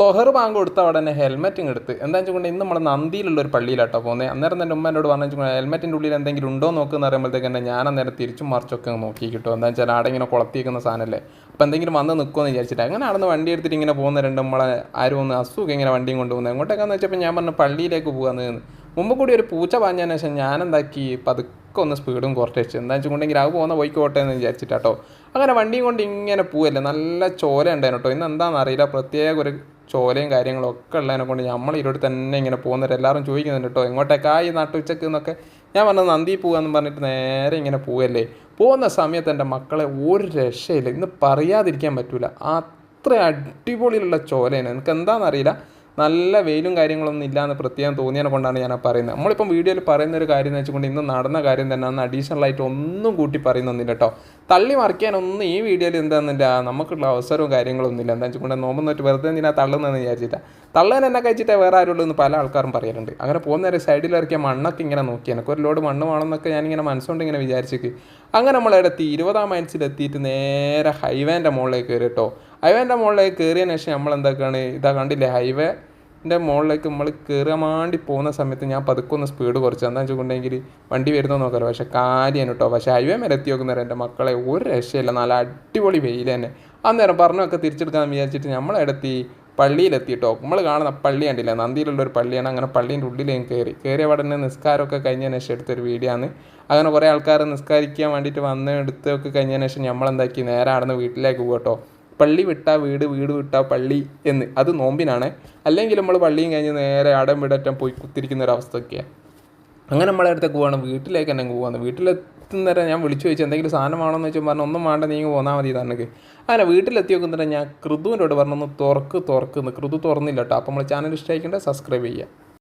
ലൊഹർ bank കൊടുത്ത അവിടെ തന്നെ ഹെൽമെറ്റും എടുത്ത്. എന്താ വെച്ചുകൊണ്ട് ഇന്ന് നമ്മൾ നന്ദിയിലുള്ള ഒരു പള്ളിയിലാട്ടോ പോകുന്നത് അന്നേരം തന്നെ ഉമ്മ എന്നോട് പറഞ്ഞു ഹെൽമെറ്റിന്റെ ഉള്ളിൽ എന്തെങ്കിലും ഉണ്ടോ നോക്കുന്ന അറിയുമ്പോഴത്തേക്ക് തന്നെ ഞാൻ അന്നേരം തിരിച്ചും മറിച്ചൊക്കെ നോക്കി കിട്ടും. എന്താ വെച്ചാൽ ആടെ ഇങ്ങനെ കുളത്തിയിരിക്കുന്ന സാധനമല്ലേ അപ്പോൾ എന്തെങ്കിലും വന്ന് നിൽക്കുമെന്ന് വിചാരിച്ചിട്ട്. അങ്ങനെ അവിടെ വണ്ടി എടുത്തിട്ട് ഇങ്ങനെ പോകുന്ന രണ്ട് നമ്മളെ ആരും ഒന്ന് അസുഖം ഇങ്ങനെ വണ്ടിയും കൊണ്ടുപോകുന്നത് എങ്ങോട്ടേക്കാന്ന് വെച്ചപ്പോൾ ഞാൻ പറഞ്ഞു പള്ളിയിലേക്ക് പോകാമെന്ന് മുമ്പ് കൂടി ഒരു പൂച്ച പാഞ്ഞതിന് ശേഷം ഞാൻ എന്താക്കി പതുക്കെ ഒന്ന് സ്പീഡും കുറച്ച് വെച്ച്. എന്താ വെച്ചിട്ടുണ്ടെങ്കിൽ അത് പോകുന്ന പോയിക്കോട്ടെ എന്ന് വിചാരിച്ചിട്ടാട്ടോ. അങ്ങനെ വണ്ടിയും കൊണ്ട് ഇങ്ങനെ പോവല്ലേ. നല്ല ചോല ഉണ്ടായിരുന്നു കേട്ടോ ഇന്ന് എന്താണെന്ന് അറിയില്ല. പ്രത്യേക ഒരു ചോലയും കാര്യങ്ങളും ഒക്കെ ഉള്ളതിനെ കൊണ്ട് നമ്മൾ ഇരുട്ട് തന്നെ ഇങ്ങനെ പോകുന്നവർ എല്ലാവരും ചോദിക്കുന്നുണ്ട് കേട്ടോ എങ്ങോട്ടേക്കായി നാട്ടുച്ചക്ക് എന്നൊക്കെ. ഞാൻ പറഞ്ഞത് നന്ദി പോകാമെന്ന് പറഞ്ഞിട്ട് നേരെ ഇങ്ങനെ പോവല്ലേ. പോകുന്ന സമയത്ത് എന്റെ മക്കളെ ഒരു രക്ഷയില്ല. ഇന്ന് പറയാതിരിക്കാൻ പറ്റില്ല അത്ര അടിപൊളിയിലുള്ള ചോലയാണ്. എനിക്ക് എന്താണെന്നറിയില്ല നല്ല വെയിലും കാര്യങ്ങളൊന്നും ഇല്ലാന്ന് പ്രത്യേകം തോന്നിയതിനെ കൊണ്ടാണ് ഞാൻ പറയുന്നത്. നമ്മളിപ്പം വീഡിയോയിൽ പറയുന്ന ഒരു കാര്യം എന്ന് വെച്ചുകൊണ്ട് ഇന്ന് നടന്ന കാര്യം തന്നെ അന്ന് അഡീഷണൽ ആയിട്ട് ഒന്നും കൂട്ടി പറയുന്നൊന്നുമില്ല കേട്ടോ തള്ളി മറിക്കാനൊന്നും ഈ വീഡിയോയിൽ എന്താണെന്നില്ല നമുക്കുള്ള അവസരവും കാര്യങ്ങളൊന്നും ഇല്ല. എന്താ വെച്ചുകൊണ്ട് നോമ്പെന്നിട്ട് വെറുതെ എന്തിനാ തള്ളുന്നതെന്ന് വിചാരിച്ചില്ല തള്ളാൻ എന്നെ കഴിച്ചിട്ടേ വേറെ ആരുള്ളൂ എന്ന് പല ആൾക്കാരും പറയാറുണ്ട് അങ്ങനെ പോകുന്നവരെ സൈഡിൽ ഇറക്കിയ മണ്ണൊക്കെ ഇങ്ങനെ നോക്കി. എനിക്ക് ഒരു ലോഡ് മണ്ണ് വേണമെന്നൊക്കെ ഞാനിങ്ങനെ മനസ്സുകൊണ്ട് ഇങ്ങനെ വിചാരിച്ചിട്ട് അങ്ങനെ നമ്മളെടുത്ത് ഇരുപതാം മൈൻസിലെത്തിയിട്ട് നേരെ ഹൈവേന്റെ മുകളിലേക്ക് കയറി കേട്ടോ ഹൈവേന്റെ മുകളിലേക്ക് കയറിയതിന് ശേഷം നമ്മൾ എന്താക്കാണ് ഇതാ കണ്ടില്ലേ ഹൈവേ എന്റെ മുകളിലേക്ക് നമ്മൾ കയറാൻ വേണ്ടി പോകുന്ന സമയത്ത് ഞാൻ പതുക്കൊന്ന് സ്പീഡ് കുറച്ച്. എന്താ വെച്ചിട്ടുണ്ടെങ്കിൽ വണ്ടി വരുന്നോ നോക്കാറ് പക്ഷേ കാര്യം കേട്ടോ പക്ഷേ ഹൈവേ മേലെ എത്തി നോക്കുന്നേരം എന്റെ മക്കളെ ഒരു രക്ഷയില്ല. നല്ല അടിപൊളി വെയിൽ തന്നെ. അന്നേരം പറഞ്ഞൊക്കെ തിരിച്ചെടുക്കാൻ വിചാരിച്ചിട്ട് നമ്മളെടുത്തി പള്ളിയിലെത്തി കേട്ടോ. നമ്മൾ കാണുന്ന പള്ളി കണ്ടില്ല? നന്ദിയിലുള്ള ഒരു പള്ളിയാണ്. അങ്ങനെ പള്ളീന്റെ ഉള്ളിലേക്ക് കയറി കയറിയ തന്നെ നിസ്കാരമൊക്കെ കഴിഞ്ഞതിന് ശേഷം എടുത്തൊരു വീഡിയോ ആണ്. അങ്ങനെ കുറേ ആൾക്കാർ നിസ്കരിക്കാൻ വേണ്ടിയിട്ട് വന്ന് എടുത്തൊക്കെ കഴിഞ്ഞതിന് ശേഷം നമ്മളെന്താക്കി? നേരെ അവിടെ നിന്ന് വീട്ടിലേക്ക് പോകും കേട്ടോ. പള്ളി വിട്ട വീട് വീട് വിട്ട പള്ളി എന്ന്. അത് നോമ്പിനാണ്. അല്ലെങ്കിൽ നമ്മൾ പള്ളിയും കഴിഞ്ഞ് നേരെ അടം വിടറ്റം പോയി കുത്തിരിക്കുന്ന ഒരവസ്ഥയൊക്കെയാണ് അങ്ങനെ നമ്മളെ അടുത്തേക്ക് പോകണം വീട്ടിലേക്ക് തന്നെ പോകുന്നത് വീട്ടിലെത്തുന്നേരം ഞാൻ വിളിച്ചു ചോദിച്ചു എന്തെങ്കിലും സാധനം എന്ന് വെച്ചാൽ പറഞ്ഞു ഒന്നും വേണ്ട നീ പോന്നാൽ മതി തന്നെ അങ്ങനെ വീട്ടിലെത്തി നോക്കുന്നിട്ട് ഞാൻ കൃതുവിനോട് പറഞ്ഞു ഒന്ന് തുറക്ക് തുറക്കുന്നു കൃതു തുറന്നില്ല കേട്ടോ. അപ്പോൾ നമ്മൾ ചാനൽ ഇഷ്ടമായിക്കേണ്ട സബ്സ്ക്രൈബ് ചെയ്യുക.